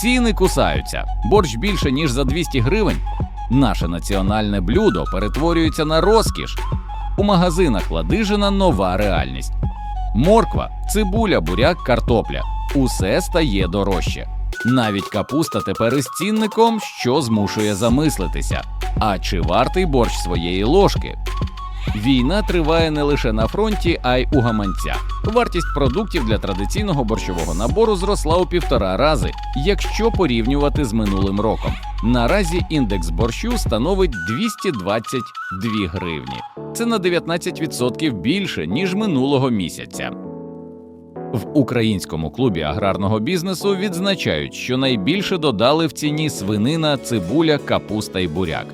Ціни кусаються. Борщ більше ніж за 200 гривень. Наше національне блюдо перетворюється на розкіш. У магазинах ладижина нова реальність. Морква, цибуля, буряк, картопля усе стає дорожче. Навіть капуста тепер із цінником, що змушує замислитися. А чи вартий борщ своєї ложки? Війна триває не лише на фронті, а й у гаманцях. Вартість продуктів для традиційного борщового набору зросла у півтора рази, якщо порівнювати з минулим роком. Наразі індекс борщу становить 222 гривні. Це на 19% більше ніж минулого місяця. В українському клубі аграрного бізнесу відзначають, що найбільше додали в ціні свинина, цибуля, капуста і буряк.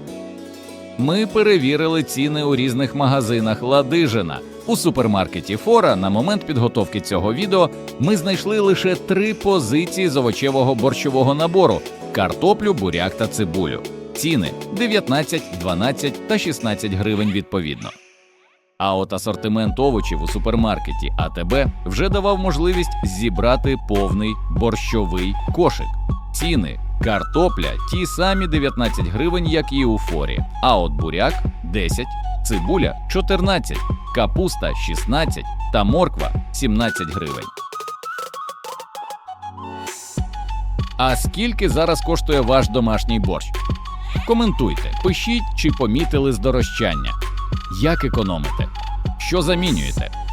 Ми перевірили ціни у різних магазинах Ладижина. У супермаркеті Фора на момент підготовки цього відео ми знайшли лише три позиції з овочевого борщового набору: картоплю, буряк та цибулю. Ціни 19, 12 та 16 гривень відповідно. А от асортимент овочів у супермаркеті АТБ вже давав можливість зібрати повний борщовий кошик. Ціни картопля ті самі 19 гривень, як і у форі. А от буряк 10, цибуля 14, капуста 16 та морква 17 гривень. А скільки зараз коштує ваш домашній борщ? Коментуйте, пишіть, чи помітили здорожчання. Як економите? Що замінюєте?